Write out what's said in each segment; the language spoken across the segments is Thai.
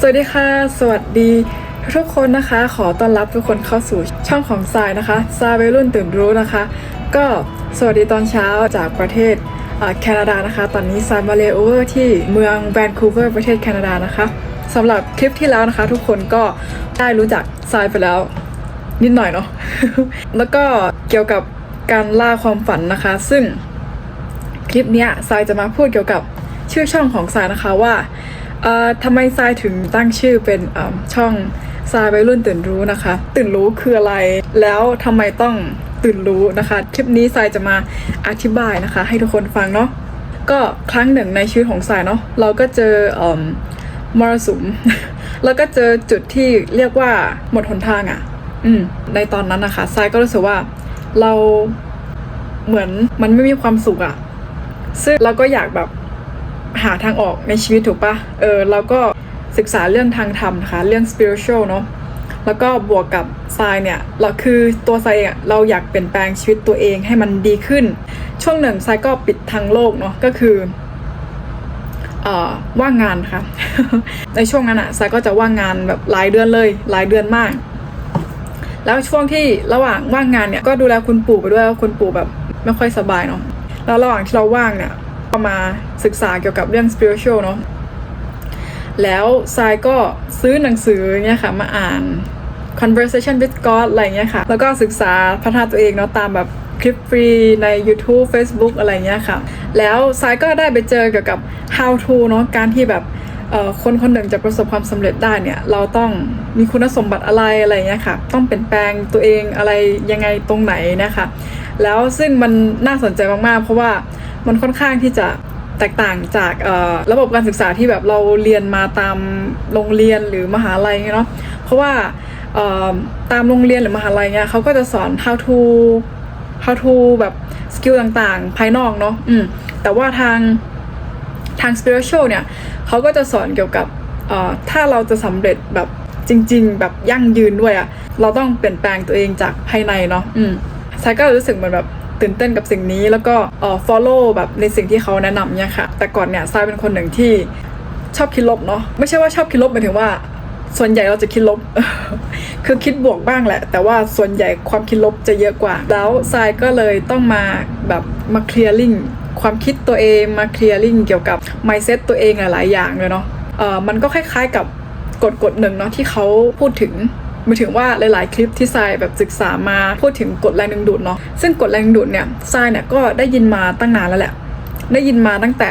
สวัสดีค่ะ สวัสดีทุกคนนะคะ ขอต้อนรับทุกคนเข้าสู่ช่องของทรายนะคะทรายวัยรุ่นตื่นรู้นะคะ ก็สวัสดีตอนเช้าจากประเทศแคนาดานะคะ ตอนนี้ทรายมาเลโอเวอร์ที่เมืองแวนคูเวอร์ประเทศแคนาดานะคะสำหรับคลิปที่แล้วนะคะ ทุกคนก็ได้รู้จักทรายไปแล้วนิดหน่อยเนาะแล้วก็เกี่ยวกับการล่าความฝันนะคะ ซึ่งคลิปนี้ทรายจะมาพูดเกี่ยวกับชื่อช่องของทรายนะคะว่า ทำไมทรายถึงตั้งชื่อเป็นช่องทรายวัยรุ่นตื่นรู้นะคะ ตื่นรู้คืออะไร แล้วทำไมต้องตื่นรู้นะคะ คลิปนี้ทรายจะมาอธิบายนะคะ ให้ทุกคนฟังเนาะก็ครั้งหนึ่งในชีวิตของทรายเนาะเราก็เจออมรสุม แล้วก็เจอจุดที่เรียกว่าหมดหนทางอะ่ะ อืม ในตอนนั้นนะคะทรายก็รู้สึกว่าเราเหมือนมันไม่มีความสุขอะซึ่งเราก็อยากแบบ หาทางออกในชีวิตถูกปะเออเราก็ศึกษาเรื่องทางธรรมนะคะเรื่อง spiritual เนาะแล้วก็บวกกับทรายเนี่ยเราคือตัวทรายเองอะเราอยากเปลี่ยนแปลงชีวิตตัวเองให้มันดีขึ้น ช่วงหนึ่งทรายก็ปิดทางโลกเนาะก็คือเอ่อว่างงานค่ะ ในช่วงนั้นอะทรายก็จะว่างงานแบบหลายเดือนเลยหลายเดือนมาก แล้วช่วงที่ระหว่างว่างงานเนี่ยก็ดูแลคุณปู่ไปด้วยว่าคุณปู่แบบไม่ค่อยสบายเนาะแล้วระหว่างที่เราว่างเนี่ย มาศึกษาเกี่ยวกับเรื่อง spiritual เนาะแล้วทรายก็ซื้อหนังสือเนี่ยค่ะมาอ่าน conversation with God อะไรเงี้ยค่ะ แล้วก็ศึกษาพัฒนาตัวเองเนาะตามแบบคลิปฟรีใน YouTube Facebook อะไรเงี้ยค่ะ แล้วทรายก็ได้ไปเจอเกี่ยวกับ how to เนาะการที่แบบคนคนหนึ่งจะประสบความสำเร็จได้เนี่ยเราต้องมีคุณสมบัติอะไรอะไรเงี้ยค่ะ ต้องเปลี่ยนแปลงตัวเองอะไรยังไงตรงไหนนะคะ แล้วซึ่งมันน่าสนใจมากๆ เพราะว่ามันค่อนข้างที่จะแตกต่างจากระบบการศึกษาที่แบบเราเรียนมาตามโรงเรียนหรือมหาลัยเนาะเพราะว่าตามโรงเรียนหรือมหาลัยเนี่ยเขาก็จะสอน how to how to แบบสกิลต่างๆ ภายนอกเนาะอืมแต่ว่าทางทาง spiritual เนี่ยเขาก็จะสอนเกี่ยวกับถ้าเราจะสำเร็จแบบจริง ๆ แบบยั่งยืนด้วยอะเราต้องเปลี่ยนแปลงตัวเองจากภายในเนาะอืม ทรายก็รู้สึกเหมือนแบบตื่นเต้นกับสิ่งนี้ แล้วก็เอ่อ follow แบบในสิ่งที่เขาแนะนำเนี่ยค่ะ แต่ก่อนเนี่ยทรายเป็นคนหนึ่งที่ชอบคิดลบเนาะไม่ใช่ว่าชอบคิดลบหมายถึงว่า ส่วนใหญ่เราจะคิดลบ คือคิดบวกบ้างแหละ แต่ว่าส่วนใหญ่ความคิดลบจะเยอะกว่า แล้วทรายก็เลยต้องมาแบบมาเคลียร์ลิงความคิดตัวเองมาเคลียร์ลิงเกี่ยวกับ mindset ตัวเองหลายๆอย่างเลยเนาะเออมันก็คล้ายๆกับกฎกฎหนึ่งเนาะที่เขาพูดถึง หมายถึงว่าหลาย ๆ คลิปที่ทรายแบบศึกษามาพูดถึงกฎแรงดึงดูดเนาะซึ่งกฎแรงดึงดูดเนี่ยทรายเนี่ยก็ได้ยินมาตั้งนานแล้วแหละ ได้ยินมาตั้งแต่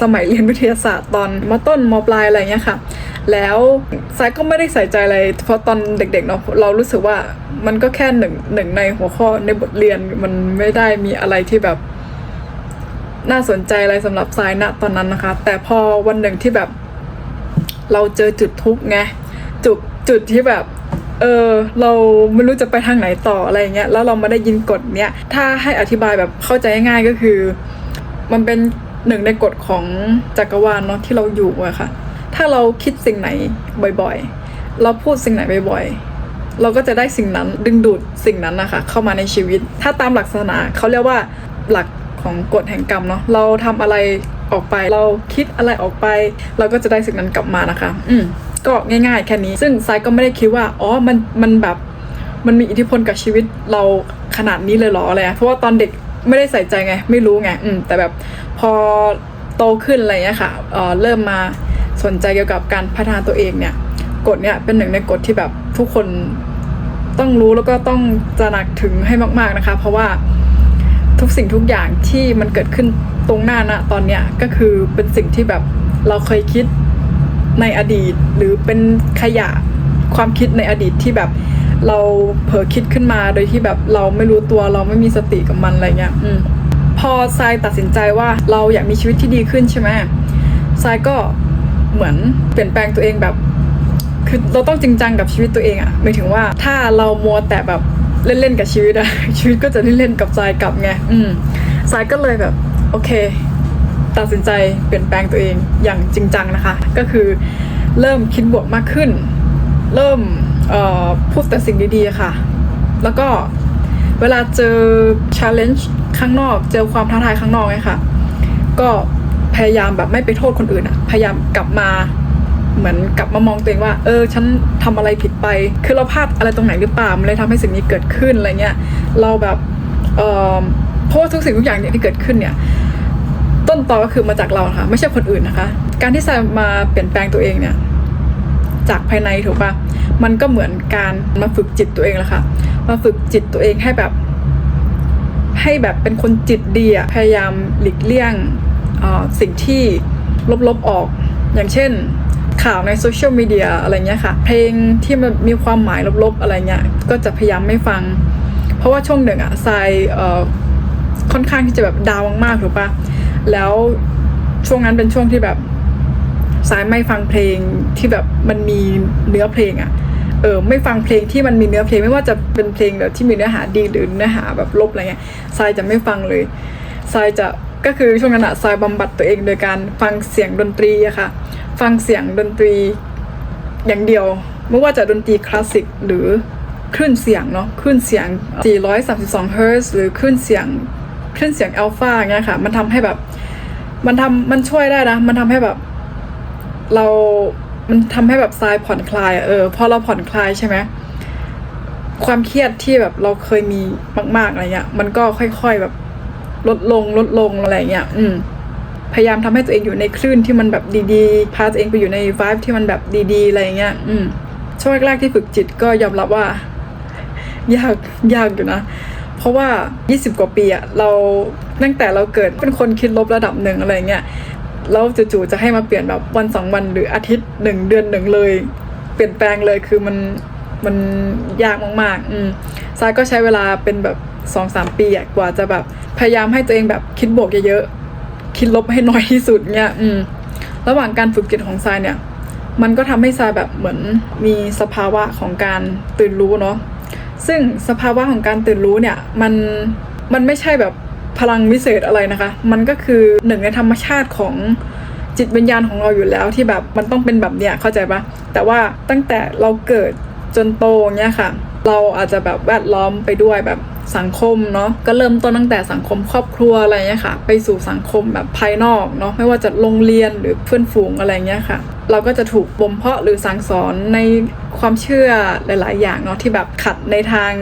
สมัยเรียนวิทยาศาสตร์ตอนมต้นมปลายอะไรเงี้ยค่ะ แล้วทรายก็ไม่ได้ใส่ใจอะไร เพราะตอนเด็กๆเนาะเรารู้สึกว่ามันก็แค่หนึ่งหนึ่งในหัวข้อในบทเรียนมันไม่ได้มีอะไรที่แบบ น่าสนใจอะไรสำหรับทรายณตอนนั้นนะคะ แต่พอวันหนึ่งที่แบบ เราเจอจุดทุกข์ไงจุดจุดที่แบบ เออเราไม่รู้จะไปทางไหนต่ออะไรเงี้ยแล้วเรามาได้ยินกฎเนี้ยถ้าให้อธิบายแบบเข้าใจง่ายๆก็คือ มันเป็นหนึ่งในกฎของจักรวาลเนาะที่เราอยู่อะค่ะ ถ้าเราคิดสิ่งไหนบ่อยๆ เราพูดสิ่งไหนบ่อยๆ เราก็จะได้สิ่งนั้นดึงดูดสิ่งนั้นนะคะเข้ามาในชีวิต ถ้าตามหลักศาสนาเขาเรียกว่าหลักของกฎแห่งกรรมเนาะเราทำอะไรออกไป เราคิดอะไรออกไป เราก็จะได้สิ่งนั้นกลับมานะคะ อืม ก็ง่ายๆ แค่นี้ ซึ่งไซก็ไม่ได้คิดว่า อ๋อ มัน มันแบบ มันมีอิทธิพลกับชีวิตเราขนาดนี้เลยหรออะไรอะเพราะว่าตอนเด็กไม่ได้ใส่ใจไง ไม่รู้ไง อืม แต่แบบพอโตขึ้นอะไรเงี้ยค่ะ เออเริ่มมาสนใจเกี่ยวกับการพัฒนาตัวเองเนี่ย กฎเนี่ยเป็นหนึ่งในกฎที่แบบทุกคนต้องรู้แล้วก็ต้องตระหนักถึงให้มากๆนะคะ เพราะว่าทุกสิ่งทุกอย่างที่มันเกิดขึ้นตรงหน้าณตอนเนี้ยก็คือเป็นสิ่งที่แบบเราเคยคิด ในอดีต หรือเป็นขยะความคิดในอดีตที่แบบเราเผลอคิดขึ้นมาโดยที่แบบเราไม่รู้ตัวเราไม่มีสติกับมันอะไรเงี้ยอืมพอทรายตัดสินใจว่าเราอยากมีชีวิตที่ดีขึ้นใช่ไหมทรายก็เหมือนเปลี่ยนแปลงตัวเองแบบ คือเราต้องจริงจังกับชีวิตตัวเองอะหมายถึงว่าถ้าเรามัวแต่แบบเล่นๆกับชีวิตอะชีวิตก็จะเล่นๆกับทรายกลับไงอืมทรายก็เลยแบบ โอเค ตัดสินใจเปลี่ยนแปลงตัวเองอย่างจริงจังนะคะ ก็คือเริ่มคิดบวกมากขึ้น เริ่มพูดแต่สิ่งดีๆค่ะ แล้วก็เวลาเจอ challenge ข้างนอก เจอความท้าทายข้างนอกไงค่ะ ก็พยายามแบบไม่ไปโทษคนอื่นอะพยายามกลับมาเหมือนกลับมามองตัวเองว่า เออ ฉันทำอะไรผิดไป คือเราพลาดอะไรตรงไหนหรือเปล่า มันเลยทำให้สิ่งนี้เกิดขึ้นอะไรเงี้ย เราแบบ เออเพราะว่าทุกสิ่งทุกอย่างเนี่ยที่เกิดขึ้นเนี่ย ต้นตอก็คือมาจากเราค่ะ ไม่ใช่คนอื่นนะคะ การที่ทรายมาเปลี่ยนแปลงตัวเองเนี่ย จากภายในถูกปะมันก็เหมือนการมาฝึกจิตตัวเองแหละค่ะ มาฝึกจิตตัวเองให้แบบ ให้แบบเป็นคนจิตดีอะพยายามหลีกเลี่ยงสิ่งที่ลบๆออก อย่างเช่นข่าวในโซเชียลมีเดียอะไรเงี้ยค่ะ เพลงที่มันมีความหมายลบๆอะไรเงี้ย ก็จะพยายามไม่ฟัง เพราะว่าช่วงหนึ่งอะทรายค่อนข้างที่จะแบบดาวมากๆถูกปะ แล้วช่วงนั้นเป็นช่วงที่แบบสายไม่ฟังเพลงที่แบบมันมีเนื้อเพลงอะ่ะเออไม่ฟังเพลงที่มันมีเนื้อเพลงไม่ว่าจะเป็นเพลงแบบที่มีเนื้อหาดีหรือเนื้อหาแบบลบอะไรเงี้ยทรายจะไม่ฟังเลยทรายจะก็คือช่วงนั้นอะทรายบำบัดตัวเองโดยการฟังเสียงดนตรีอะค่ะ ฟังเสียงดนตรีอย่างเดียวไม่ว่าจะดนตรีคลาสสิกหรือคลื่นเสียงเนาะคลื่นเสียง 432 เฮิร์ตซ์หรือคลื่นเสียง คลื่นเสียงอัลฟาเงี้ยค่ะ มันทำให้แบบ มันทำมันช่วยได้นะ มันทำให้แบบ เรา มันทำให้แบบทรายผ่อนคลายอะเออพอเราผ่อนคลายใช่ไหมความเครียดที่แบบเราเคยมีมาก ๆอะไรเงี้ย มันก็ค่อย ๆแบบลดลงลดลงอะไรเงี้ย อืม พยายามทำให้ตัวเองอยู่ในคลื่นที่มันแบบดีๆ พาตัวเองไปอยู่ในวายที่มันแบบดีๆอะไรเงี้ย อืม ช่วงแรกๆที่ฝึกจิตก็ยอมรับว่า ยากยากอยู่นะ เพราะว่า 20 กว่าปีอะเราตั้งแต่เราเกิดเป็นคนคิดลบระดับหนึ่งอะไรเงี้ยแล้วจู่ๆจะให้มาเปลี่ยนแบบวันสองวันหรืออาทิตย์หนึ่งเดือนหนึ่งเลย เปลี่ยนแปลงเลยคือมันมันยากมากๆ อืมซายก็ใช้เวลาเป็นแบบสองสามปีอะกว่าจะแบบพยายามให้ตัวเองแบบคิดบวกเยอะๆ คิดลบให้น้อยที่สุดเนี่ย อืม ระหว่างการฝึกจิตของทรายเนี่ย มันก็ทำให้ทรายแบบเหมือนมีสภาวะของการตื่นรู้เนาะ ซึ่งสภาวะของการตื่นรู้เนี่ยมันมันไม่ใช่แบบพลังวิเศษอะไรนะคะ มันก็คือหนึ่งในธรรมชาติของจิตวิญญาณของเราอยู่แล้วที่แบบมันต้องเป็นแบบเนี้ยเข้าใจปะแต่ว่าตั้งแต่เราเกิดจนโตเนี้ยค่ะ เราอาจจะแบบแวดล้อมไปด้วยแบบสังคมเนาะก็เริ่มต้นตั้งแต่สังคมครอบครัวอะไรเงี้ยค่ะ ไปสู่สังคมแบบภายนอกเนาะไม่ว่าจะโรงเรียนหรือเพื่อนฝูงอะไรเงี้ยค่ะ เราก็จะถูกบ่มเพาะหรือสั่งสอนในความเชื่อหลาย ๆ อย่างเนาะที่แบบขัดในทาง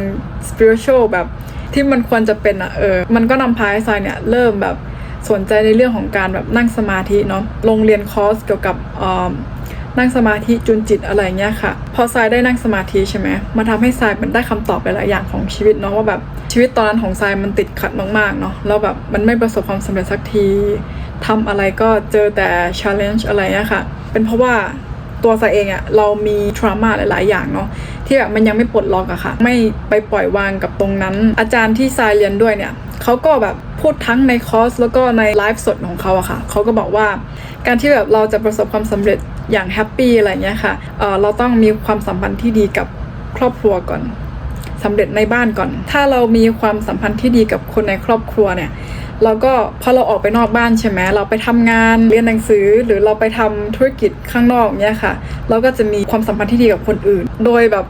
spiritual แบบที่มันควรจะเป็นอะเออมันก็นำพาให้ทรายเนี่ยเริ่มแบบสนใจในเรื่องของการแบบนั่งสมาธิเนาะลงเรียนคอร์สเกี่ยวกับ นั่งสมาธิจุนจิตอะไรเงี้ยค่ะ พอทรายได้นั่งสมาธิใช่ไหมมันทำให้ทรายมันได้คำตอบหลายๆอย่างของชีวิตเนาะว่าแบบชีวิตตอนนั้นของทรายมันติดขัดมากๆเนาะแล้วแบบมันไม่ประสบความสำเร็จสักทีทำอะไรก็เจอแต่ challenge อะไรเงี้ยค่ะ เป็นเพราะว่าตัวทรายเองอะเรามี trauma หลาย ๆ อย่างเนาะที่แบบมันยังไม่ปลดล็อกอะค่ะ ไม่ไปปล่อยวางกับตรงนั้น อาจารย์ที่ทรายเรียนด้วยเนี่ยเขาก็แบบพูดทั้งในคอร์สแล้วก็ในไลฟ์สดของเขาอะค่ะเขาก็บอกว่า การที่แบบเราจะประสบความสำเร็จ อย่างแฮปปี้อะไรเงี้ยค่ะเออเราต้องมีความสัมพันธ์ที่ดีกับครอบครัวก่อนสำเร็จในบ้านก่อน ถ้าเรามีความสัมพันธ์ที่ดีกับคนในครอบครัวเนี่ยเราก็พอเราออกไปนอกบ้านใช่ไหมเราไปทำงานเรียนหนังสือ หรือเราไปทำธุรกิจข้างนอกเนี่ยค่ะ เราก็จะมีความสัมพันธ์ที่ดีกับคนอื่น โดยแบบ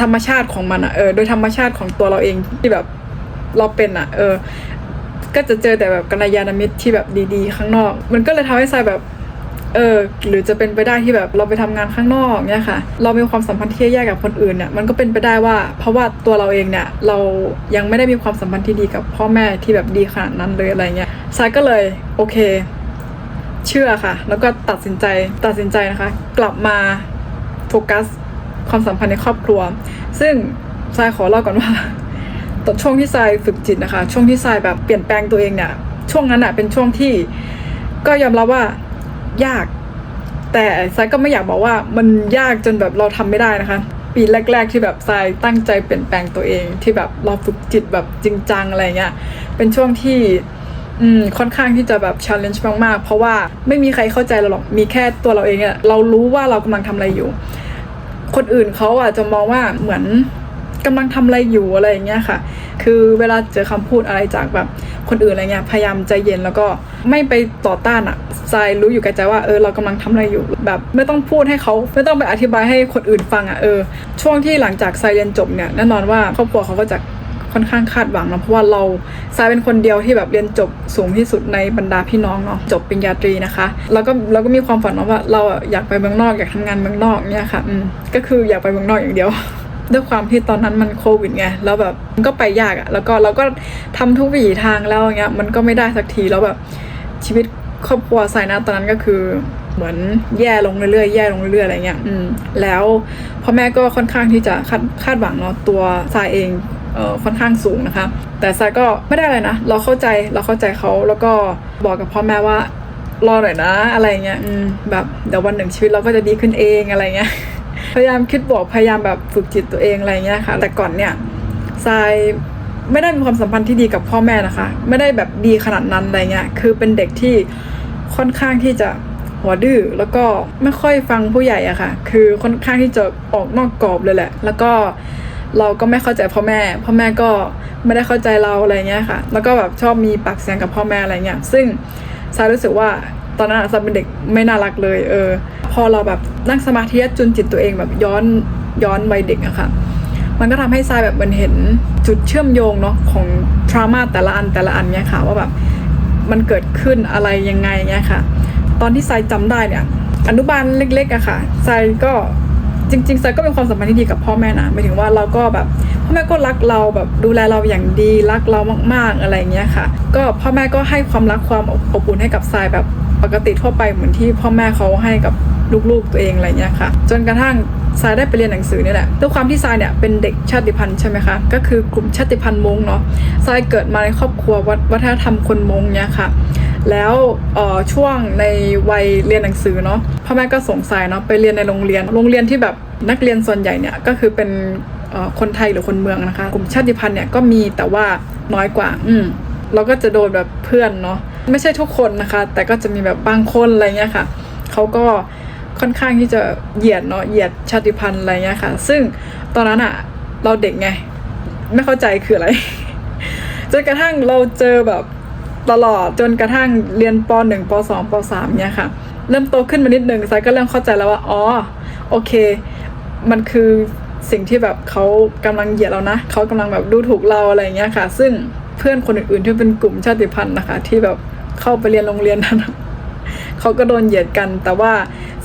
ธรรมชาติของมันอะเออโดยธรรมชาติของตัวเราเองที่แบบเราเป็นอะเออ ก็จะเจอแต่แบบกัลยาณมิตรที่แบบดีๆ ข้างนอก มันก็เลยทำให้ทรายแบบ เออหรือจะเป็นไปได้ที่แบบเราไปทำงานข้างนอกเนี่ยค่ะ เรามีความสัมพันธ์ที่แย่กับคนอื่นเนี่ยมันก็เป็นไปได้ว่า เพราะว่าตัวเราเองเนี่ยเรายังไม่ได้มีความสัมพันธ์ที่ดีกับพ่อแม่ที่แบบดีขนาดนั้นเลยอะไรเงี้ยทรายก็เลยโอเค เชื่อค่ะ แล้วก็ตัดสินใจตัดสินใจนะคะ กลับมาโฟกัสความสัมพันธ์ในครอบครัว ซึ่งทรายขอเล่าก่อนว่าตอนช่วงที่ทรายฝึกจิตนะคะ ช่วงที่ทรายแบบเปลี่ยนแปลงตัวเองเนี่ยช่วงนั้นอะเป็นช่วงที่ ก็ยอมรับว่า ยาก แต่ทรายก็ไม่อยากบอกว่ามันยากจนแบบเราทำไม่ได้นะคะ ปีแรก ๆ ที่แบบทรายตั้งใจเปลี่ยนแปลงตัวเอง ที่แบบเราฝึกจิตแบบจริงจังอะไรเงี้ยเป็นช่วงที่อืมค่อนข้างที่จะแบบ challenge มากๆ เพราะว่าไม่มีใครเข้าใจเราหรอกมีแค่ตัวเราเองอะเรารู้ว่าเรากำลังทำอะไรอยู่ คนอื่นเขาอาจจะมองว่าเหมือนกำลังทำอะไรอยู่อะไรอย่างเงี้ยค่ะ คือเวลาเจอคำพูดอะไรจากแบบ คนอื่นอะไรเงี้ยพยายามใจเย็นแล้วก็ไม่ไปต่อต้านอะทรายรู้อยู่แก่ใจว่าเออเรากำลังทำอะไรอยู่แบบไม่ต้องพูดให้เขาไม่ต้องไปอธิบายให้คนอื่นฟังอะเออช่วงที่หลังจากทรายเรียนจบเนี่ยแน่นอนว่าครอบครัวเขาก็จะค่อนข้างคาดหวังนะเพราะว่าเราทรายเป็นคนเดียวที่แบบเรียนจบสูงที่สุดในบรรดาพี่น้องเนาะจบปริญญาตรีนะคะ แล้วก็เราก็มีความฝันว่าเราอยากไปเมืองนอกอยากทำงานเมืองนอกเนี่ยค่ะอืมก็คืออยากไปเมืองนอกอย่างเดียว ด้วยความที่ตอนนั้นมันโควิดไงแล้วแบบมันก็ไปยากอะแล้วก็เราก็ทำทุกวิถีทางแล้วอย่างเงี้ยมันก็ไม่ได้สักทีแล้วแบบชีวิตครอบครัวสายนะตอนนั้นก็คือเหมือนแย่ลงเรื่อยๆ แย่ลงเรื่อยๆ อะไรเงี้ย อืม แล้วพ่อแม่ก็ค่อนข้างที่จะคาดคาดหวังเนาะ ตัวทรายเองเอ่อค่อนข้างสูงนะคะ แต่ทรายก็ไม่ได้อะไรนะ เราเข้าใจ เราเข้าใจเขา แล้วก็บอกกับพ่อแม่ว่ารอหน่อยนะ อะไรเงี้ย อืม แบบเดี๋ยววันหนึ่งชีวิตเราก็จะดีขึ้นเองอะไรเงี้ย พยายามคิดบวกพยายามแบบฝึกจิตตัวเองอะไรเงี้ยค่ะ แต่ก่อนเนี่ยทรายไม่ได้มีความสัมพันธ์ที่ดีกับพ่อแม่นะคะ ไม่ได้แบบดีขนาดนั้นอะไรเงี้ยคือเป็นเด็กที่ค่อนข้างที่จะหัวดื้อแล้วก็ไม่ค่อยฟังผู้ใหญ่อะค่ะ คือค่อนข้างที่จะออกนอกกรอบเลยแหละ แล้วก็เราก็ไม่เข้าใจพ่อแม่ พ่อแม่ก็ไม่ได้เข้าใจเราอะไรเงี้ยค่ะ แล้วก็แบบชอบมีปากเสียงกับพ่อแม่อะไรเงี้ย ซึ่งทรายรู้สึกว่า ตอนนั้นอะทรายเป็นเด็กไม่น่ารักเลย เออ พอเราแบบนั่งสมาธิจุนจิตตัวเองแบบย้อนย้อนวัยเด็กอะค่ะ มันก็ทำให้ทรายแบบมันเห็นจุดเชื่อมโยงเนาะของทรามาแต่ละอันแต่ละอันเนี่ยค่ะ ว่าแบบมันเกิดขึ้นอะไรยังไงเนี่ยค่ะ ตอนที่ทรายจำได้เนี่ย อนุบาลเล็กๆอะค่ะทรายก็จริงๆทรายก็มีความสัมพันธ์ที่ดีกับพ่อแม่นะหมายถึงว่าเราก็แบบพ่อแม่ก็รักเราแบบดูแลเราอย่างดีรักเรามาก ๆอะไรเงี้ยค่ะ ก็พ่อแม่ก็ให้ความรักความอบอุ่นให้กับทรายแบบ ปกติทั่วไปเหมือนที่พ่อแม่เขาให้กับลูกๆตัวเองอะไรเงี้ยค่ะ จนกระทั่งทรายได้ไปเรียนหนังสือนี่แหละด้วยความที่ทรายเนี่ยเป็นเด็กชาติพันธุ์ใช่ไหมคะ ก็คือกลุ่มชาติพันธุ์มงเนาะทรายเกิดมาในครอบครัววัฒวัฒนธรรมคนมงเนี่ยค่ะ แล้วช่วงในวัยเรียนหนังสือเนาะ พ่อแม่ก็สงสัยเนาะไปเรียนในโรงเรียน โรงเรียนที่แบบนักเรียนส่วนใหญ่เนี่ยก็คือเป็นคนไทยหรือคนเมืองนะคะ กลุ่มชาติพันธุ์เนี่ยก็มีแต่ว่าน้อยกว่า อืมเราก็จะโดนแบบเพื่อนเนาะ ไม่ใช่ทุกคนนะคะ แต่ก็จะมีแบบบางคนอะไรเงี้ยค่ะเขาก็ค่อนข้างที่จะเหยียดเนาะเหยียดชาติพันธุ์อะไรเงี้ยค่ะ ซึ่งตอนนั้นอะเราเด็กไง ไม่เข้าใจคืออะไรจนกระทั่งเราเจอแบบตลอดจนกระทั่งเรียนป .1 ป .2 ป .3 เนี่ยค่ะ เริ่มโตขึ้นมานิดนึงไซก็เริ่มเข้าใจแล้วว่าอ๋อโอเค มันคือสิ่งที่แบบเขากำลังเหยียดเรานะเขากำลังแบบดูถูกเราอะไรอย่างเงี้ยค่ะ ซึ่งเพื่อนคนอื่นๆที่เป็นกลุ่มชาติพันธุ์นะคะ ที่แบบเข้าไปเรียนโรงเรียนนั้นเขาก็โดนเหยียดกัน แต่ว่า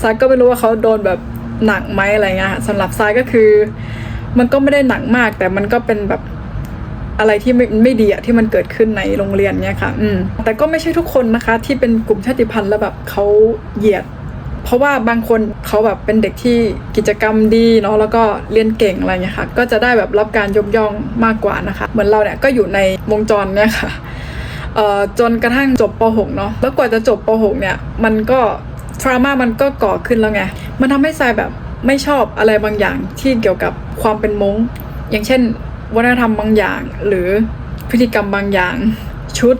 ซายก็ไม่รู้ว่าเขาโดนแบบหนักไหมอะไรเงี้ยสำหรับซายก็คือ มันก็ไม่ได้หนักมาก แต่มันก็เป็นแบบอะไรที่ไม่ไม่ดีอะที่มันเกิดขึ้นในโรงเรียนเนี่ยค่ะ อืมแต่ก็ไม่ใช่ทุกคนนะคะ ที่เป็นกลุ่มชาติพันธุ์แล้วแบบเขาเหยียด เพราะว่าบางคนเขาแบบเป็นเด็กที่กิจกรรมดีเนาะแล้วก็เรียนเก่งอะไรเงี้ยค่ะ ก็จะได้แบบรับการยกย่องมากกว่านะคะ เหมือนเราเนี่ยก็อยู่ในวงจรเนี่ยค่ะเอ่อจนกระทั่งจบป .6 เนาะแล้วกว่าจะจบป .6 เนี่ยมันก็ทรามามันก็ก่อขึ้นแล้วไง มันทำให้ทรายแบบไม่ชอบอะไรบางอย่างที่เกี่ยวกับความเป็นมงอย่างเช่น วัฒนธรรมบางอย่าง หรือพฤติกรรมบางอย่างชุด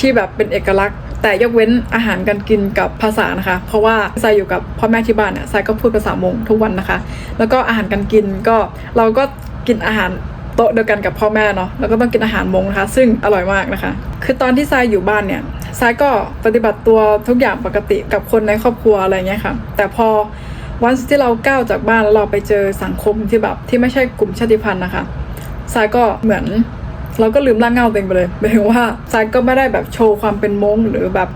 ที่แบบเป็นเอกลักษณ์ แต่ยกเว้นอาหารการกินกับภาษานะคะ เพราะว่าทรายอยู่กับพ่อแม่ที่บ้านเนี่ยทรายก็พูดภาษามงทุกวันนะคะ แล้วก็อาหารการกินก็เราก็กินอาหารโต๊ะเดียวกันกับพ่อแม่เนาะแล้วก็ต้องกินอาหารมงนะคะ ซึ่งอร่อยมากนะคะ คือตอนที่ทรายอยู่บ้านเนี่ยทรายก็ปฏิบัติตัวทุกอย่างปกติกับคนในครอบครัวอะไรเงี้ยค่ะ แต่พอวันที่เราก้าวจากบ้านแล้วเราไปเจอสังคมที่แบบที่ไม่ใช่กลุ่มชาติพันธุ์นะคะทรายก็เหมือน เราก็ลืมร่างเงาตัวเองไปเลยหมายถึงว่าทรายก็ไม่ได้แบบโชว์ความเป็นมงหรือแบบ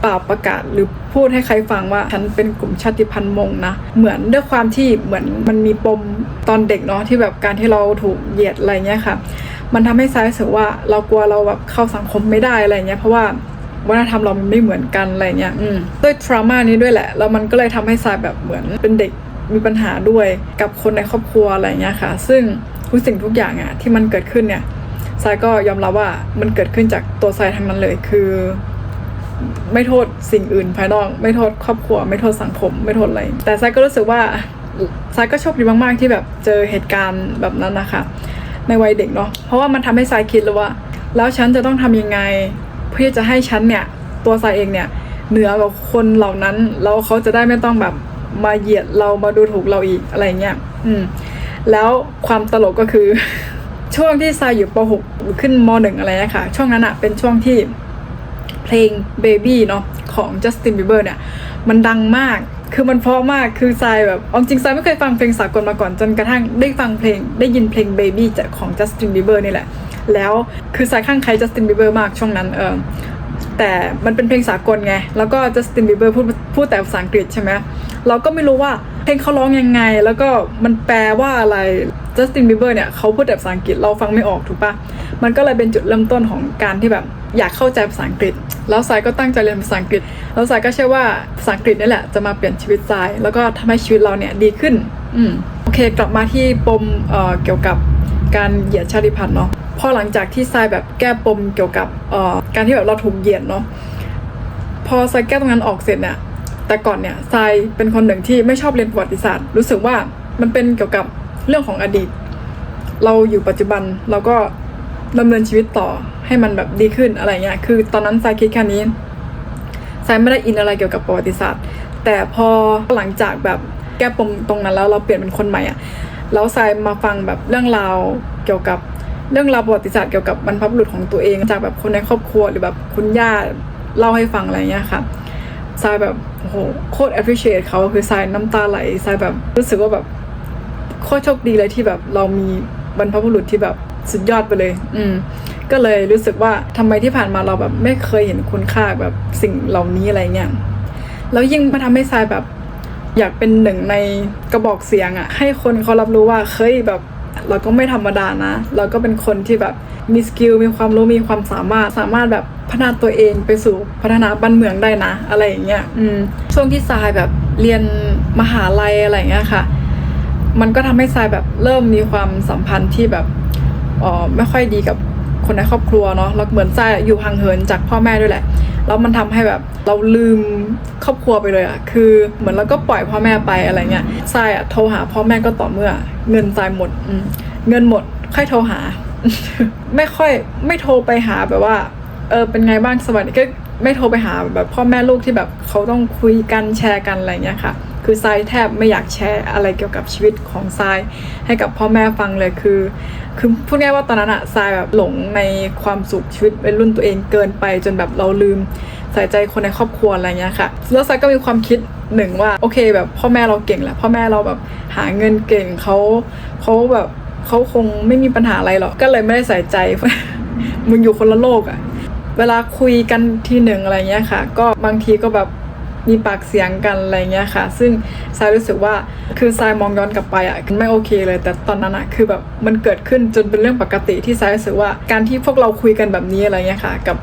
เปล่าประกาศหรือพูดให้ใครฟังว่าฉันเป็นกลุ่มชาติพันธุ์มงนะ เหมือนด้วยความที่เหมือนมันมีปมตอนเด็กเนาะที่แบบการที่เราถูกเหยียดอะไรเงี้ยค่ะ มันทำให้ซายรู้สึกว่าเรากลัวเราแบบเข้าสังคมไม่ได้อะไรเงี้ยเพราะว่าวัฒนธรรมเรามันไม่เหมือนกันอะไรเงี้ยอืมด้วยทรามานี้ด้วยแหละแล้วมันก็เลยทำให้ทรายแบบเหมือนเป็นเด็กมีปัญหาด้วยกับคนในครอบครัวอะไรเงี้ยค่ะ ซึ่งทุกสิ่งทุกอย่างอะที่มันเกิดขึ้นเนี่ย ทรายก็ยอมรับว่ามันเกิดขึ้นจากตัวทรายทั้งนั้นเลยคือ ไม่โทษสิ่งอื่นภายนอก ไม่โทษครอบครัว ไม่โทษสังคม ไม่โทษอะไร แต่ไซก็รู้สึกว่าไซก็โชคดีมากๆที่แบบเจอเหตุการณ์แบบนั้นนะคะในวัยเด็กเนาะเพราะว่ามันทำให้ไซคิดเลยว่า แล้วฉันจะต้องทำยังไง เพื่อจะให้ฉันเนี่ยตัวไซเองเนี่ยเหนือกว่าคนเหล่านั้นแล้วเขาจะได้ไม่ต้องแบบมาเหยียดเรามาดูถูกเราอีกอะไรเงี้ยอืมแล้วความตลกก็คือ ช่วงที่ไซอยู่ป .6 หรือขึ้นม .1 อะไรนะคะช่วงนั้นอะเป็นช่วงที่เพลง Baby เนาะของ Justin Bieber เนี่ย มันดังมากคือมันเพราะมากคือทรายแบบเอาจริงทรายไม่เคยฟังเพลงสากลมาก่อนจนกระทั่งได้ฟังเพลงได้ยินเพลง Baby จากของ Justin Bieber นี่แหละ แล้วคือทรายข้างใคร Justin Bieber มากช่วงนั้นเออแต่มันเป็นเพลงสากลไง แล้วก็ Justin Bieber พูดพูดแต่ภาษาอังกฤษใช่ไหม เราก็ไม่รู้ว่าเพลงเขาร้องยังไง แล้วก็มันแปลว่าอะไร Justin Bieber เนี่ยเขาพูดแต่ภาษาอังกฤษเราฟังไม่ออกถูกปะมันก็เลยเป็นจุดเริ่มต้นของการที่แบบอยากเข้าใจภาษาอังกฤษ แล้วทรายก็ตั้งใจเรียนภาษาอังกฤษ แล้วทรายก็เชื่อว่าภาษาอังกฤษนี่แหละจะมาเปลี่ยนชีวิตทราย แล้วก็ทำให้ชีวิตเราเนี่ยดีขึ้นอืมโอเค กลับมาที่ปมเอ่อเกี่ยวกับการเหยียดชาติพันธุ์เนาะพอหลังจากที่ทรายแบบแก้ปมเกี่ยวกับเอ่อการที่แบบเราถูกเหยียดเนาะพอทรายแก้ตรงนั้นออกเสร็จเนี่ย แต่ก่อนเนี่ยทรายเป็นคนหนึ่งที่ไม่ชอบเรียนประวัติศาสตร์ รู้สึกว่ามันเป็นเกี่ยวกับเรื่องของอดีต เราอยู่ปัจจุบันเราก็ดำเนินชีวิตต่อให้มันแบบดีขึ้นอะไรเงี้ยคือตอนนั้นทรายคิดแค่นี้ทรายไม่ได้อินอะไรเกี่ยวกับประวัติศาสตร์ แต่พอหลังจากแบบแก้ปมตรงนั้นแล้วเราเปลี่ยนเป็นคนใหม่อะแล้วทรายมาฟังแบบเรื่องราวเกี่ยวกับเรื่องราวประวัติศาสตร์เกี่ยวกับบรรพบุรุษของตัวเองจากแบบคนในครอบครัวหรือแบบคุณย่าเล่าให้ฟังอะไรเงี้ยค่ะ ทรายแบบโอ้โหโคตร appreciate เขาคือทรายน้ำตาไหลทรายแบบรู้สึกว่าแบบโคตรโชคดีเลยที่แบบเรามีบรรพบุรุษที่แบบสุดยอดไปเลย อืม ก็เลยรู้สึกว่าทำไมที่ผ่านมาเราแบบไม่เคยเห็นคุณค่าแบบสิ่งเหล่านี้อะไรเงี้ยแล้วยิ่งมาทำให้ทรายแบบ อยากเป็นหนึ่งในกระบอกเสียงอะ่ะ ให้คนเขารับรู้ว่าเฮ้ยแบบ เราก็ไม่ธรรมดานะ เราก็เป็นคนที่แบบมีสกิลมีความรู้มีความสามารถสามารถแบบพัฒนาตัวเองไปสู่พัฒนาบ้านเมืองได้นะ อะไรอย่างเงี้ยอืมช่วงที่ทรายแบบเรียนมหาลัยอะไรอย่างเงี้ยค่ะ มันก็ทำให้ทรายแบบเริ่มมีความสัมพันธ์ที่แบบอ๋อไม่ค่อยดีกับ คนในครอบครัวเนาะแล้วเหมือนทรายอยู่ห่างเหินจากพ่อแม่ด้วยแหละแล้วมันทำให้แบบเราลืมครอบครัวไปเลยอะคือเหมือนเราก็ปล่อยพ่อแม่ไปอะไรเงี้ยทรายอะโทรหาพ่อแม่ก็ต่อเมื่อ เงินทรายหมดอมเงินหมดค่อยโทรหา ไม่ค่อยไม่โทรไปหาแบบว่า เออเป็นไงบ้างสวัสดีก็ไม่โทรไปหาแบบพ่อแม่ลูกที่แบบเขาต้องคุยกันแชร์กันอะไรเงี้ยค่ะ คือทรายแทบไม่อยากแชร์อะไรเกี่ยวกับชีวิตของทรายให้กับพ่อแม่ฟังเลยคือ คือพูดง่ายว่าตอนนั้นอะทรายแบบหลงในความสุขชีวิตเป็นรุ่นตัวเองเกินไปจนแบบเราลืมใส่ใจคนในครอบครัวอะไรเงี้ยค่ะแล้วทรายก็มีความคิดหนึ่งว่าโอเคแบบพ่อแม่เราเก่งแหละพ่อแม่เราแบบหาเงินเก่งเขาเขาแบบเขาคงไม่มีปัญหาอะไรหรอกก็เลยไม่ได้ใส่ใจมึงอยู่คนละโลกอะเวลาคุยกันทีหนึ่งอะไรเงี้ยค่ะ ก็บางทีก็แบบ มีปากเสียงกันอะไรเงี้ยค่ะ ซึ่งทรายรู้สึกว่าคือทรายมองย้อนกลับไปอะไม่โอเคเลย แต่ตอนนั้นอะคือแบบมันเกิดขึ้นจนเป็นเรื่องปกติที่ทรายรู้สึกว่าการที่พวกเราคุยกันแบบนี้อะไรเงี้ยค่ะ กับ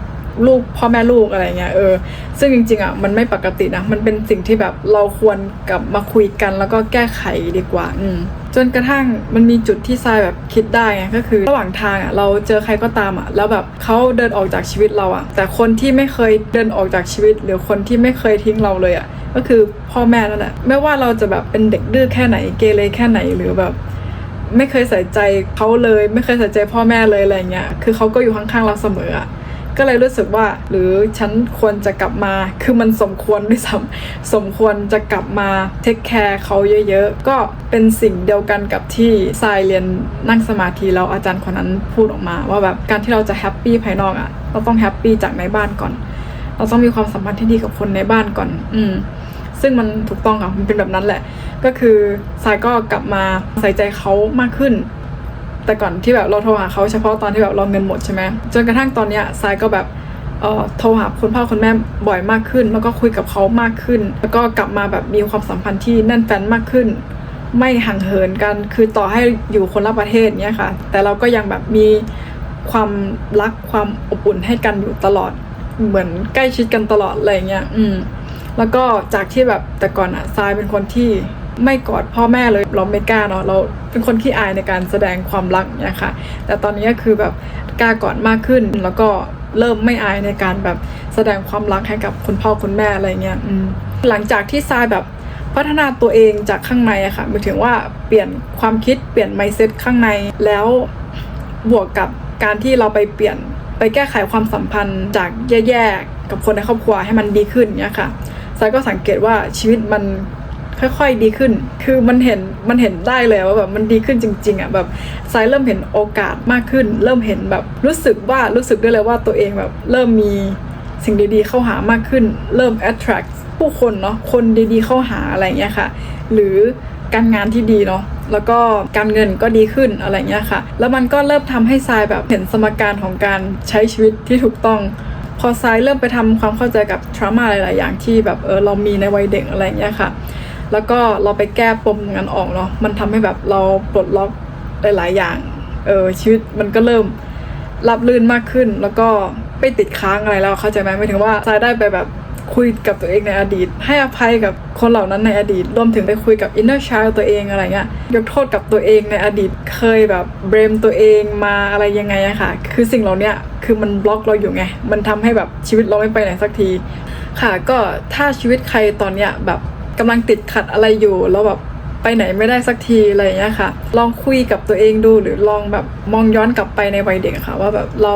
ลูกพ่อแม่ลูกอะไรเงี้ยเออซึ่งจริงๆอะมันไม่ปกตินะมันเป็นสิ่งที่แบบเราควรกลับมาคุยกันแล้วก็แก้ไขดีกว่า อืม จนกระทั่งมันมีจุดที่ทรายแบบคิดได้ไงก็คือ ระหว่างทางอะเราเจอใครก็ตามอะแล้วแบบเขาเดินออกจากชีวิตเราอะแต่คนที่ไม่เคยเดินออกจากชีวิต หรือคนที่ไม่เคยทิ้งเราเลยอะก็คือพ่อแม่นั่นแหละไม่ว่าเราจะแบบเป็นเด็กดื้อแค่ไหนเกเรแค่ไหนหรือแบบไม่เคยใส่ใจเขาเลย ไม่เคยใส่ใจพ่อแม่เลยอะไรเงี้ยคือเขาก็อยู่ข้างๆเราเสมออะ ก็เลยรู้สึกว่า หรือฉันควรจะกลับมา คือมันสมควรด้วยซ้ำสมควรจะกลับมาเทคแคร์เขาเยอะๆ ก็เป็นสิ่งเดียวกันกับที่ทรายเรียนนั่งสมาธิแล้วอาจารย์คนนั้นพูดออกมา ว่าแบบการที่เราจะแฮปปี้ภายนอกอะ่ะเราต้องแฮปปี้จากในบ้านก่อน เราต้องมีความสัมพันธ์ที่ดีกับคนในบ้านก่อน อืมซึ่งมันถูกต้องค่ะมันเป็นแบบนั้นแหละ ก็คือทรายก็กลับมาใส่ใจเขามากขึ้น แต่ก่อนที่แบบเราโทรหาเขาเฉพาะตอนที่แบบเราเงินหมดใช่ไหมจนกระทั่งตอนเนี้ยทรายก็แบบเอ่อโทรหาคุณพ่อคุณแม่บ่อยมากขึ้น แล้วก็คุยกับเขามากขึ้น แล้วก็กลับมาแบบมีความสัมพันธ์ที่แน่นแฟนมากขึ้น ไม่ห่างเหินกัน คือต่อให้อยู่คนละประเทศเนี้ยค่ะ แต่เราก็ยังแบบมีความรักความอบอุ่นให้กันอยู่ตลอด เหมือนใกล้ชิดกันตลอดอะไรเงี้ย อืม แล้วก็จากที่แบบแต่ก่อนอะทรายเป็นคนที่ ไม่กอดพ่อแม่เลยเราไม่กล้าเนาะเราเป็นคนขี้อายในการแสดงความรักเนี่ยค่ะ แต่ตอนนี้ก็คือแบบกล้ากอดมากขึ้นแล้วก็เริ่มไม่อายในการแบบแสดงความรักให้กับคุณพ่อคุณแม่อะไรเงี้ยหลังจากที่ทรายแบบพัฒนาตัวเองจากข้างในอะค่ะหมายถึงว่าเปลี่ยนความคิดเปลี่ยน mindset ข้างในแล้วบวกกับการที่เราไปเปลี่ยนไปแก้ไขความสัมพันธ์จากแย่ๆกับคนในครอบครัวให้มันดีขึ้นเนี่ยค่ะทรายก็สังเกตว่าชีวิตมัน ค่อยๆดีขึ้น คือมันเห็นมันเห็นได้เลยว่าแบบมันดีขึ้นจริง ๆอะแบบทรายเริ่มเห็นโอกาสมากขึ้น เริ่มเห็นแบบรู้สึกว่ารู้สึกได้เลยว่าตัวเองแบบเริ่มมีสิ่งดีๆเข้าหามากขึ้น เริ่ม attract ผู้คนเนาะคนดีๆเข้าหาอะไรเงี้ยค่ะ หรือการงานที่ดีเนาะแล้วก็การเงินก็ดีขึ้นอะไรเงี้ยค่ะ แล้วมันก็เริ่มทำให้ทรายแบบเห็นสมการของการใช้ชีวิตที่ถูกต้อง พอทรายเริ่มไปทำความเข้าใจกับทรามาหลาย ๆ อย่างที่แบบเออเรามีในวัยเด็กอะไรเงี้ยค่ะ แล้วก็เราไปแก้ปมนั้นออกเนาะมันทำให้แบบเราปลดล็อกหลายๆอย่างเออชีวิตมันก็เริ่มรับลื่นมากขึ้น แล้วก็ไม่ติดค้างอะไรแล้วเข้าใจไหมไม่ถึงว่าทรายได้ไปแบบคุยกับตัวเองในอดีต ให้อภัยกับคนเหล่านั้นในอดีตรวมถึงไปคุยกับอินเนอร์ช d ตัวเองอะไรเงี้ยยกโทษกับตัวเองในอดีตเคยแบบเบรมตัวเองมาอะไรยังไงอะค่ะ คือสิ่งเหล่านี้คือมันบล็อกเราอยู่ไง มันทำให้แบบชีวิตเราไม่ไปไหนสักที ค่ะก็ถ้าชีวิตใครตอนเนี้ยแบบ กำลังติดขัดอะไรอยู่แล้วแบบไปไหนไม่ได้สักทีอะไรอย่างเงี้ยค่ะ ลองคุยกับตัวเองดูหรือลองแบบมองย้อนกลับไปในวัยเด็กค่ะ ว่าแบบเรา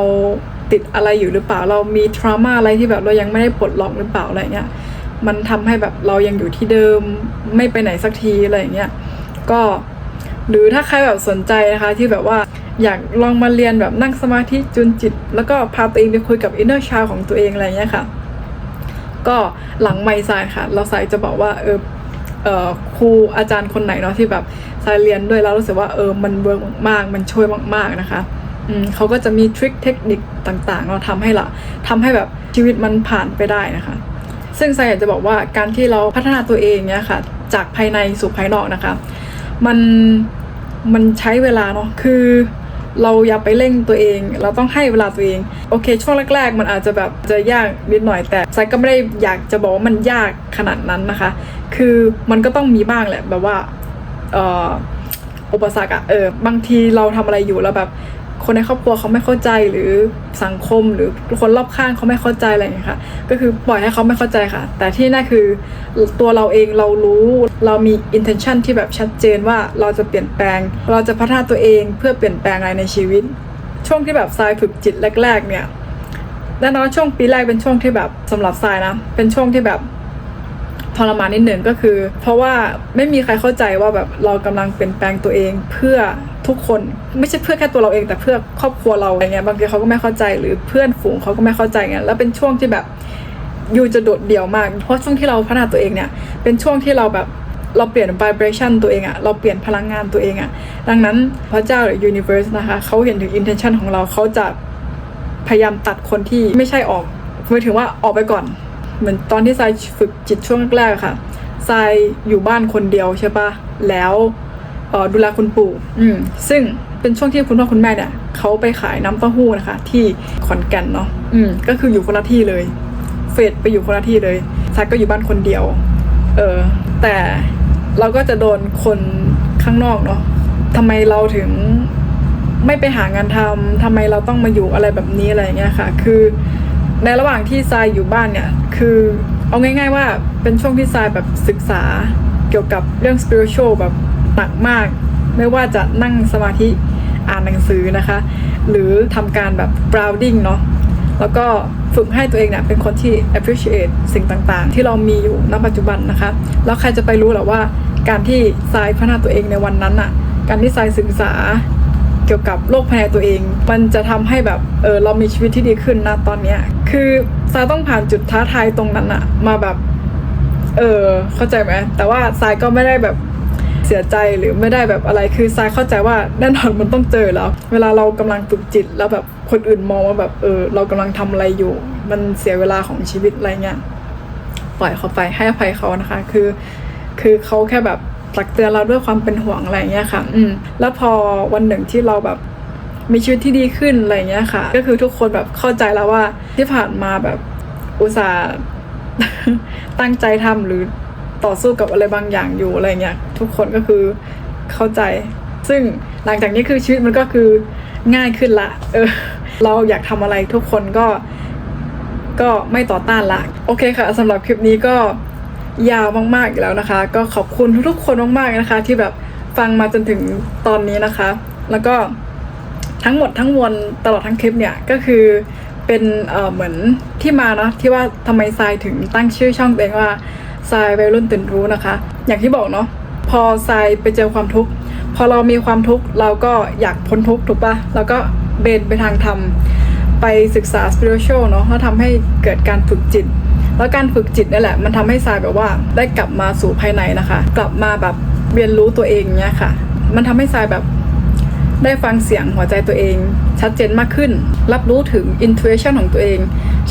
ติดอะไรอยู่หรือเปล่า เรามีทรามาอะไรที่แบบเรายังไม่ได้ปลดล็อกหรือเปล่าอะไรเงี้ยมันทำให้แบบเรายังอยู่ที่เดิมไม่ไปไหนสักทีอะไรอย่างเงี้ยก็หรือถ้าใครแบบสนใจนะคะที่แบบว่าอยากลองมาเรียนแบบนั่งสมาธิจุนจิต แล้วก็พาตัวเองไปคุยกับอินเนอร์ชาของตัวเองอะไรเงี้ยค่ะ ก็หลังไม่ทรายค่ะ เราทรายจะบอกว่าเออเออครูอาจารย์คนไหนเนาะที่แบบทรายเรียนด้วยแล้วรู้สึกว่าเออมันเวิร์กมากๆมันช่วยมากๆนะคะอืมเขาก็จะมีทริคเทคนิคต่างๆ เราทำให้ละทำให้แบบชีวิตมันผ่านไปได้นะคะ ซึ่งทรายอยากจะบอกว่าการที่เราพัฒนาตัวเองเนี่ยค่ะ จากภายในสู่ภายนอกนะคะ มันมันใช้เวลาเนาะคือ เราอย่าไปเร่งตัวเอง เราต้องให้เวลาตัวเอง โอเค ช่วงแรก ๆ มันอาจจะแบบจะยากนิดหน่อยแต่ไซก็ไม่ได้อยากจะบอกว่ามันยากขนาดนั้นนะคะ คือมันก็ต้องมีบ้างแหละแบบว่าอุปสรรคอะเออบางทีเราทำอะไรอยู่แล้วแบบ คนในครอบครัวเขาไม่เข้าใจหรือสังคมหรือคนรอบข้างเขาไม่เข้าใจอะไรอย่างเงี้ยค่ะ ก็คือปล่อยให้เขาไม่เข้าใจค่ะ แต่ที่น่าคือตัวเราเองเรารู้เรามี intention ที่แบบชัดเจนว่าเราจะเปลี่ยนแปลง เราจะพัฒนาตัวเองเพื่อเปลี่ยนแปลงอะไรในชีวิต ช่วงที่แบบทรายฝึกจิตแรก ๆ เนี่ยแน่นอนช่วงปีแรกเป็นช่วงที่แบบสำหรับทรายนะเป็นช่วงที่แบบทรมานนิดหนึ่งก็คือ เพราะว่าไม่มีใครเข้าใจว่าแบบเรากำลังเปลี่ยนแปลงตัวเองเพื่อ ทุกคน ไม่ใช่เพื่อแค่ตัวเราเอง แต่เพื่อครอบครัวเราอะไรเงี้ยบางทีเขาก็ไม่เข้าใจหรือเพื่อนฝูงเขาก็ไม่เข้าใจเงี้ยแล้วเป็นช่วงที่แบบยูจะโดดเดี่ยวมาก เพราะช่วงที่เราพัฒนาตัวเองเนี่ยเป็นช่วงที่เราแบบเราเปลี่ยน vibration ตัวเองอะเราเปลี่ยนพลังงานตัวเองอะดังนั้นพระเจ้าหรือ universe นะคะเขาเห็นถึง intention ของเราเขาจะพยายามตัดคนที่ไม่ใช่ออกหมายถึงว่าออกไปก่อน เหมือนตอนที่ทรายฝึกจิตช่วงแรกๆค่ะทรายอยู่บ้านคนเดียวใช่ปะแล้ว ดูแลคุณปู่อืมซึ่งเป็นช่วงที่คุณพ่อคุณแม่เนี่ยเขาไปขายน้ำเต้าหู้นะคะ ที่ขอนแก่นเนาะอืมก็คืออยู่คนละที่เลย เฟดไปอยู่คนละที่เลยทรายก็อยู่บ้านคนเดียว เออแต่เราก็จะโดนคนข้างนอกเนาะทำไมเราถึงไม่ไปหางานทำทำไมเราต้องมาอยู่อะไรแบบนี้อะไรอย่างเงี้ยค่ะ คือในระหว่างที่ทรายอยู่บ้านเนี่ย คือเอาง่าย ๆ ว่าเป็นช่วงที่ทรายแบบศึกษาเกี่ยวกับเรื่อง spiritual แบบ หนักมาก ไม่ว่าจะนั่งสมาธิอ่านหนังสือนะคะ หรือทำการแบบ browsing เนาะแล้วก็ฝึกให้ตัวเองเนี่ยเป็นคนที่ appreciate สิ่งต่างๆ ที่เรามีอยู่ณปัจจุบันนะคะ แล้วใครจะไปรู้หรอว่าการที่ทรายพัฒนาตัวเองในวันนั้นอะการที่ทรายศึกษาเกี่ยวกับโรคภายในตัวเอง มันจะทำให้แบบเออเรามีชีวิตที่ดีขึ้นนะตอนเนี้ยคือทรายต้องผ่านจุดท้าทายตรงนั้นอะมาแบบเออเข้าใจไหมแต่ว่าทรายก็ไม่ได้แบบ เสียใจหรือไม่ได้แบบอะไรคือทรายเข้าใจว่าแน่นอนมันต้องเจอแล้ว เวลาเรากำลังฝึกจิตแล้วแบบคนอื่นมองว่าแบบเออเรากำลังทำอะไรอยู่ มันเสียเวลาของชีวิตอะไรเงี้ยปล่อยเขาไปให้อภัยเขานะคะ คือ คือเขาแค่แบบตักเตือนเราด้วยความเป็นห่วงอะไรเงี้ยค่ะ อืมแล้วพอวันหนึ่งที่เราแบบมีชีวิตที่ดีขึ้นอะไรเงี้ยค่ะ ก็คือทุกคนแบบเข้าใจแล้วว่าที่ผ่านมาแบบอุตส่าห์ตั้งใจทำหรือ ต่อสู้กับอะไรบางอย่างอยู่อะไรเงี้ยทุกคนก็คือเข้าใจ ซึ่งหลังจากนี้คือชีวิตมันก็คือง่ายขึ้นละเออเราอยากทำอะไรทุกคนก็ก็ไม่ต่อต้านละ โอเคค่ะสำหรับคลิปนี้ก็ยาวมากๆอีกแล้วนะคะ ก็ขอบคุณทุกๆคนมากๆนะคะ ที่แบบฟังมาจนถึงตอนนี้นะคะ แล้วก็ทั้งหมดทั้งมวลตลอดทั้งคลิปเนี่ยก็คือเป็นเเหมือนที่มาเนาะที่ว่าทำไมทรายถึงตั้งชื่อช่องเองว่า ทรายวัยรุ่นตื่นรู้นะคะ อย่างที่บอกเนาะพอทรายไปเจอความทุกข์พอเรามีความทุกข์เราก็อยากพ้นทุกข์ถูกปะเราก็เบนไปทางธรรมไปศึกษา spiritual เนาะแล้วทำให้เกิดการฝึกจิต แล้วการฝึกจิตนี่แหละ มันทำให้ทรายแบบว่าได้กลับมาสู่ภายในนะคะ กลับมาแบบเรียนรู้ตัวเองเนี่ยค่ะ มันทำให้ทรายแบบ ได้ฟังเสียงหัวใจตัวเอง ชัดเจนมากขึ้น รับรู้ถึง intuition ของตัวเอง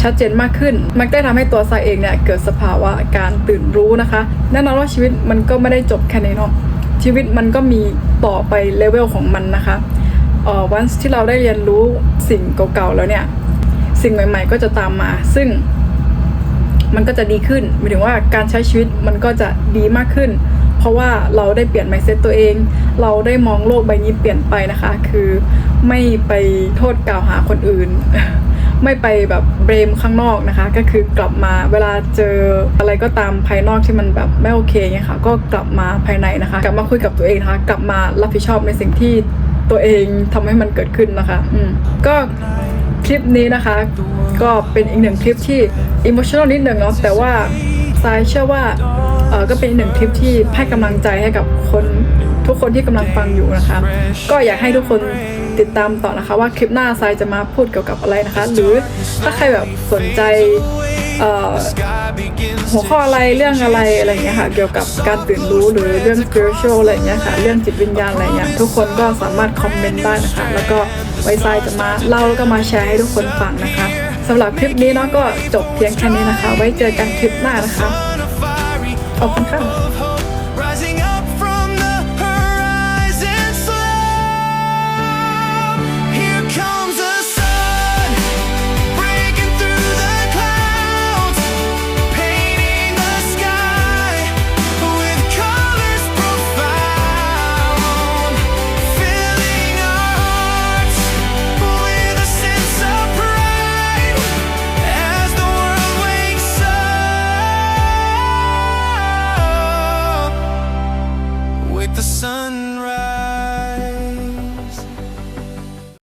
ชัดเจนมากขึ้น มันได้ทำให้ตัวทรายเองเนี่ยเกิดสภาวะการตื่นรู้นะคะแน่นอนว่าชีวิตมันก็ไม่ได้จบแค่นี้เนาะชีวิตมันก็มีต่อไปเลเวลของมันนะคะเอ่อวันที่เราได้เรียนรู้สิ่งเก่าๆแล้วเนี่ย สิ่งใหม่ ๆ ก็จะตามมา ซึ่งมันก็จะดีขึ้นหมายถึงว่าการใช้ชีวิตมันก็จะดีมากขึ้น เพราะว่าเราได้เปลี่ยน mindset ตัวเอง เราได้มองโลกใบนี้เปลี่ยนไปนะคะ คือไม่ไปโทษกล่าวหาคนอื่น ไม่ไปแบบเบรมข้างนอกนะคะ ก็คือกลับมาเวลาเจออะไรก็ตามภายนอกที่มันแบบไม่โอเคเงี้ยค่ะ ก็กลับมาภายในนะคะ กลับมาคุยกับตัวเองนะคะ กลับมารับผิดชอบในสิ่งที่ตัวเองทำให้มันเกิดขึ้นนะคะ อืมก็คลิปนี้นะคะ ก็เป็นอีกหนึ่งคลิปที่อิ o t ชั่น l นิดหนึ่งเนาะแต่ว่าทรายเชื่อว่า เออก็เป็นอีกหนึ่งคลิปที่ให้กำลังใจให้กับคนทุกคนที่กำลังฟังอยู่นะคะ ก็อยากให้ทุกคนติดตามต่อนะคะ ว่าคลิปหน้าทรายจะมาพูดเกี่ยวกับอะไรนะคะ หรือถ้าใครแบบสนใจหัวข้ออะไรเรื่องอะไรอะไรอย่างเงี้ยค่ะ เกี่ยวกับการตื่นรู้หรือเรื่อง spiritual อะไรเงี้ยค่ะ เรื่องจิตวิญญาณอะไรเงี้ยทุกคนก็สามารถคอมเมนต์ได้นะคะ แล้วก็ไว้ทรายจะมาเล่าแล้วก็มาแชร์ให้ทุกคนฟังนะคะสำหรับคลิปนี้เนาะก็จบเพียงแค่นี้นะคะ ไว้เจอกันคลิปหน้านะคะ ขอบคุณค่ะ